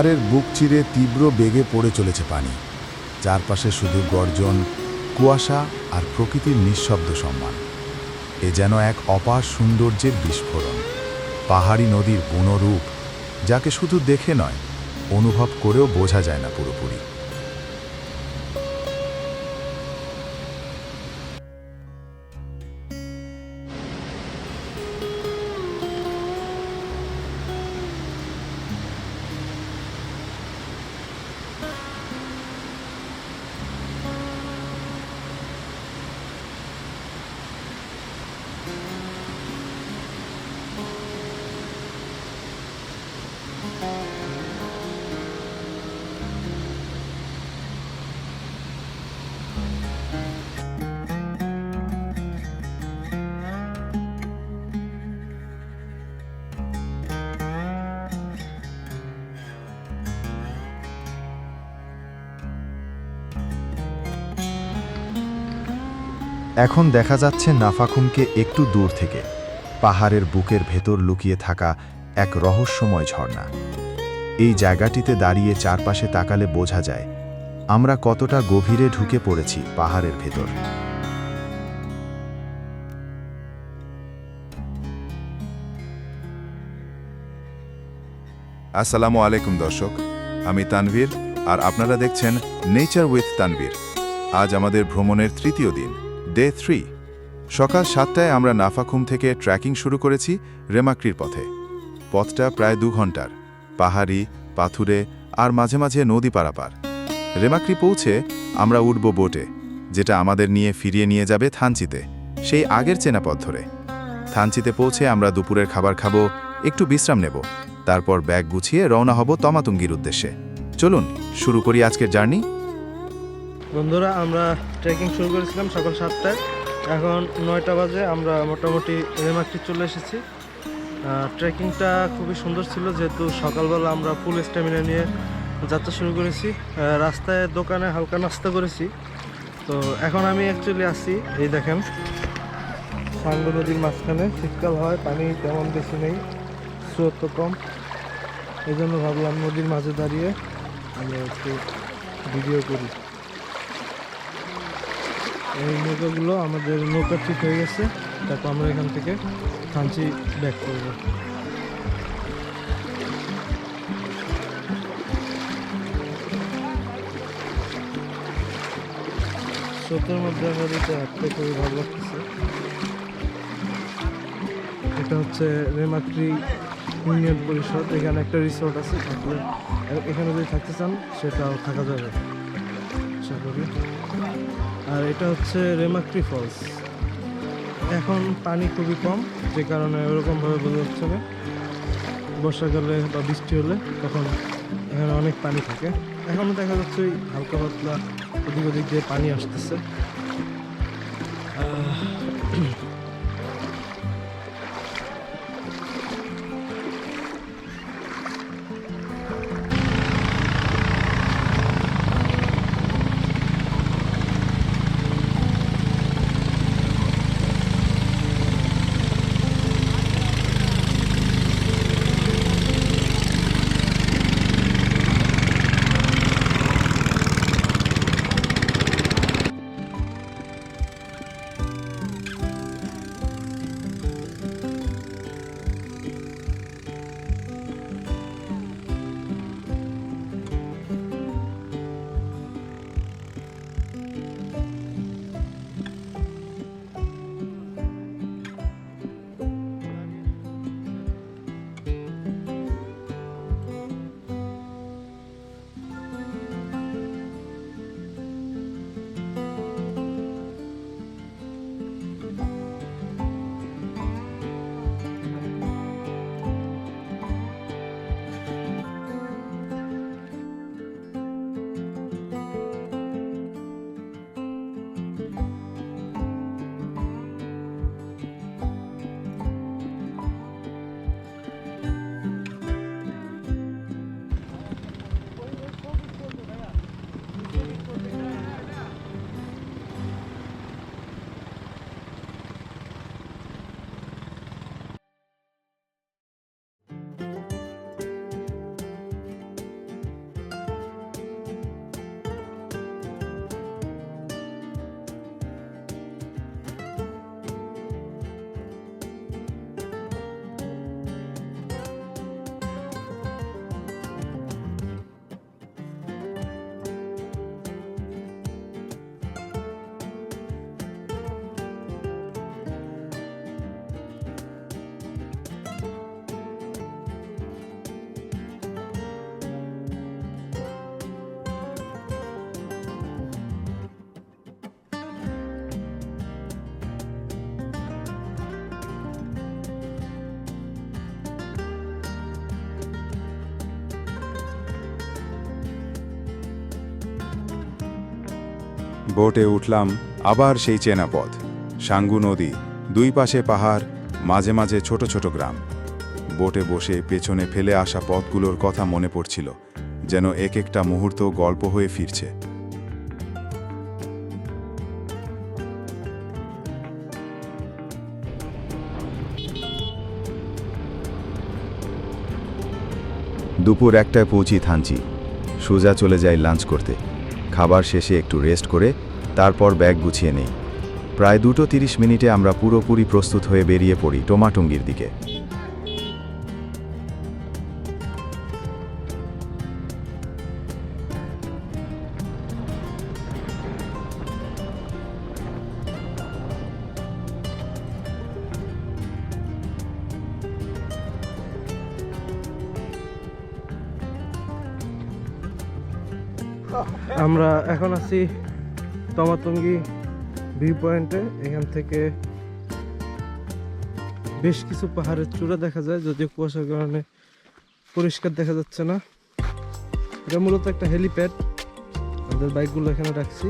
পাহাড়ের বুক চিরে তীব্র বেগে পড়ে চলেছে পানি। চারপাশে শুধু গর্জন, কুয়াশা আর প্রকৃতির নিঃশব্দ সম্মান। এ যেন এক অপার সৌন্দর্যের বিস্ফোরণ। পাহাড়ি নদীর বুনরূপ যাকে শুধু দেখে নয়, অনুভব করেও বোঝা যায় না পুরোপুরি। এখন দেখা যাচ্ছে নাফাখুমকে একটু দূর থেকে, পাহাড়ের বুকের ভেতর লুকিয়ে থাকা এক রহস্যময় ঝর্ণা। এই জায়গাটিতে দাঁড়িয়ে চারপাশে তাকালে বোঝা যায়, আমরা কতটা গভীরে ঢুকে পড়েছি পাহাড়ের ভেতর। আসসালামু আলাইকুম দর্শক, আমি তানভীর, আর আপনারা দেখছেন নেচার উইথ তানভীর। আজ আমাদের ভ্রমণের তৃতীয় দিন। Day three. সকাল সাতটায় আমরা নাফাখুম থেকে ট্র্যাকিং শুরু করেছি রেমাক্রির পথে। পথটা প্রায় দু ঘণ্টার। পাহাড়ি, পাথুরে আর মাঝে মাঝে নদী পারাপার। রেমাক্রি পৌঁছে আমরা উঠব বোটে, যেটা আমাদের নিয়ে ফিরিয়ে নিয়ে যাবে থানচিতে, সেই আগের চেনা পথ ধরে। থানচিতে পৌঁছে আমরা দুপুরের খাবার খাব, একটু বিশ্রাম নেব, তারপর ব্যাগ গুছিয়ে রওনা হব তমাতুঙ্গির উদ্দেশ্যে। চলুন, শুরু করি আজকের জার্নি। বন্ধুরা, আমরা ট্রেকিং শুরু করেছিলাম সকাল সাতটায়। এখন নয়টা বাজে, আমরা মোটামুটি রেমাক্রি চলে এসেছি। ট্রেকিংটা খুবই সুন্দর ছিল, যেহেতু সকালবেলা আমরা ফুল স্ট্যামিনা নিয়ে যাত্রা শুরু করেছি। রাস্তায় দোকানে হালকা নাস্তা করেছি। তো এখন আমি অ্যাকচুয়ালি আসি, এই দেখেন, সাঙ্গু নদীর মাঝখানে। শীতকাল হয়, পানি তেমন বেশি নেই, স্রোত তো কম। এই জন্য ভাবলাম নদীর মাঝে দাঁড়িয়ে আমরা একটু ভিডিও করি। এই নৌকাগুলো আমাদের নৌকা ঠিক হয়ে গেছে। তারপর আমরা এখান থেকে থানচি ব্যাক করব। স্রোতের মধ্যে নদীতে হাঁটতে খুবই ভালো লাগতেছে। এটা হচ্ছে রেমাক্রি ইউনিয়ন পরিষদ। এখানে একটা রিসোর্ট আছে এখানে যদি থাকতে চান, সেটাও থাকা যাবে। আর এটা হচ্ছে রেমাক্রি ফলস। এখন পানি খুবই কম, যে কারণে ওরকমভাবে বোঝা যাচ্ছে না। বর্ষাকালে বা বৃষ্টি হলে তখন এখানে অনেক পানি থাকে। এখনও দেখা যাচ্ছে ওই হালকা পাতলা ওদিক ওদিক দিয়ে পানি আসতেছে। বোটে উঠলাম আবার সেই চেনা পথ সাঙ্গু নদী, দুই পাশে পাহাড়, মাঝে মাঝে ছোট ছোট গ্রাম। বোটে বসে পেছনে ফেলে আসা পথগুলোর কথা মনে পড়ছিল, যেন এক একটা মুহূর্ত গল্প হয়ে ফিরছে। দুপুর একটায় পৌঁছি থানচি। সোজা চলে যাই লাঞ্চ করতে। খাবার শেষে একটু রেস্ট করে তারপর ব্যাগ গুছিয়ে নেই। প্রায় দুটো তিরিশ মিনিটে আমরা পুরোপুরি প্রস্তুত হয়ে বেরিয়ে পড়ি টোমাটুঙ্গির দিকে। আমরা এখন আছি তমাতঙ্গি ভিউ পয়েন্টে। এখান থেকে বেশ কিছু পাহাড়ের চূড়া দেখা যায়, যদিও কুয়াশার কারণে পরিষ্কার দেখা যাচ্ছে না। এটা মূলত একটা হেলিপ্যাড। আমাদের বাইকগুলো এখানে রাখছি।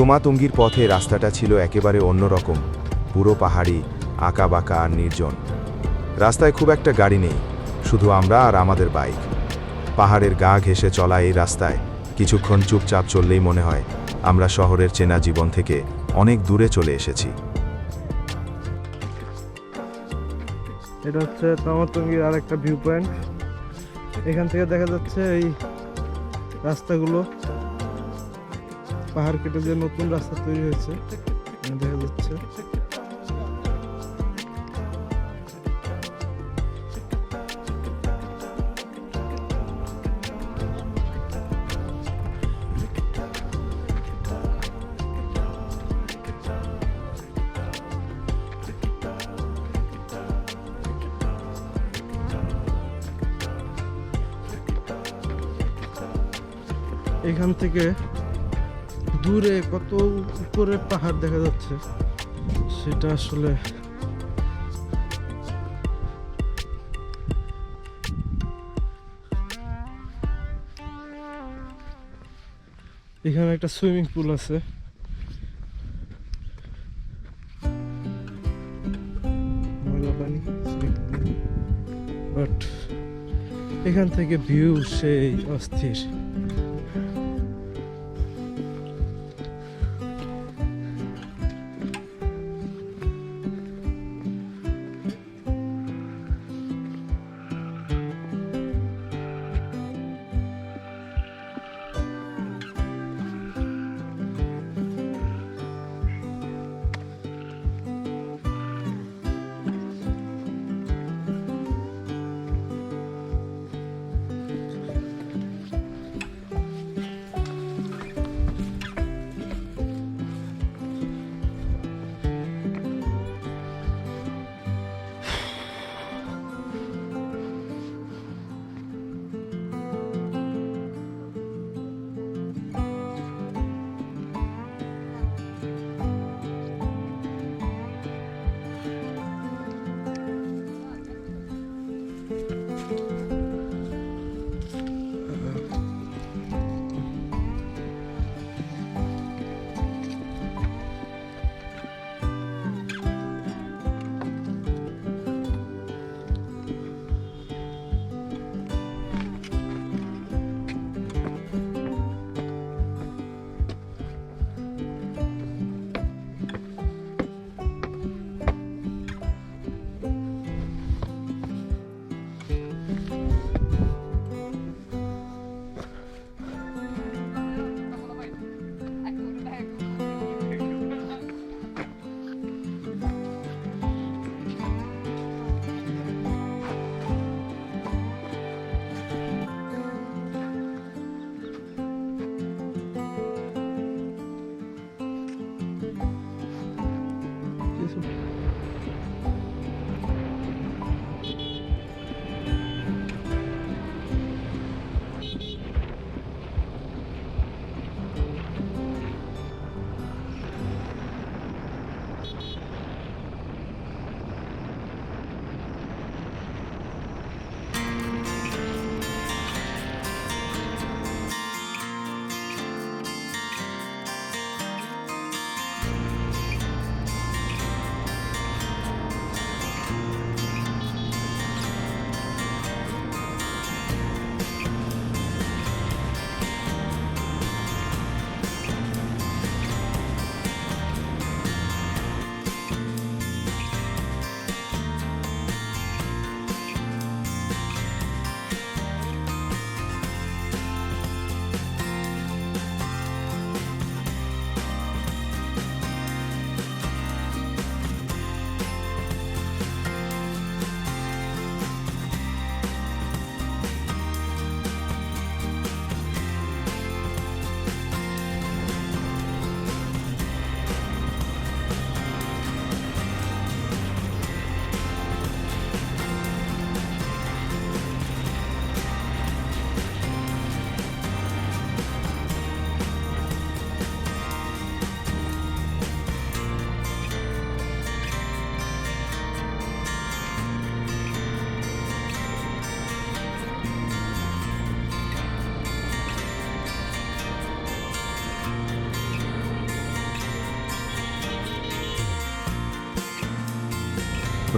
তোমাতঙ্গির পথে রাস্তাটা ছিল একেবারে অন্যরকম, পুরো পাহাড়ি আঁকা বাঁকা আর নির্জন। রাস্তায় খুব একটা গাড়ি নেই, শুধু আমরা আর আমাদের বাইক। পাহাড়ের গা ঘেঁষে চলা এই রাস্তায় কিছুক্ষণ চুপচাপ চললেই মনে হয় আমরা শহরের চেনা জীবন থেকে অনেক দূরে চলে এসেছি। এটা হচ্ছে তমাতঙ্গির আর একটা ভিউ পয়েন্ট এখান থেকে দেখা যাচ্ছে এই রাস্তাগুলো। পাহাড় কেটে যে নতুন রাস্তা তৈরি হয়েছে এখানে দেখা যাচ্ছে। এখান থেকে দূরে কত উপরে পাহাড় দেখা যাচ্ছে, সেটা আসলে এখানে একটা সুইমিং পুল আছে। বাট এখান থেকে ভিউ সেই অস্থির।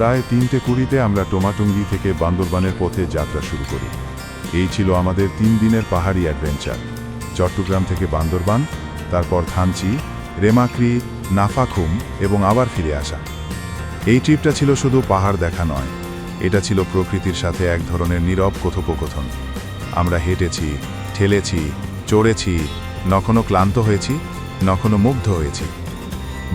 প্রায় তিনটে কুড়িতে আমরা টোমাটুঙ্গি থেকে বান্দরবানের পথে যাত্রা শুরু করি। এই ছিল আমাদের তিন দিনের পাহাড়ি অ্যাডভেঞ্চার। চট্টগ্রাম থেকে বান্দরবান, তারপর থানচি রেমাক্রি, নাফাখুম এবং আবার ফিরে আসা। এই ট্রিপটা ছিল শুধু পাহাড় দেখা নয়, এটা ছিল প্রকৃতির সাথে এক ধরনের নীরব কথোপকথন। আমরা হেঁটেছি, ঠেলেছি, চড়েছি নখনো ক্লান্ত হয়েছি নখনো মুগ্ধ হয়েছি।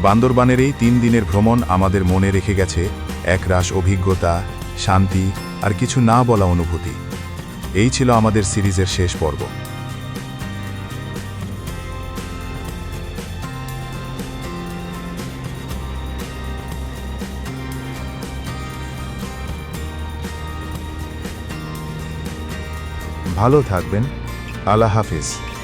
বান্দরবানের এই তিন দিনের ভ্রমণ আমাদের মনে রেখে গেছে একরাশ অভিজ্ঞতা, শান্তি আর কিছু না বলা অনুভূতি। এই ছিল আমাদের সিরিজের শেষ পর্ব। ভালো থাকবেন। আল্লাহ হাফিজ।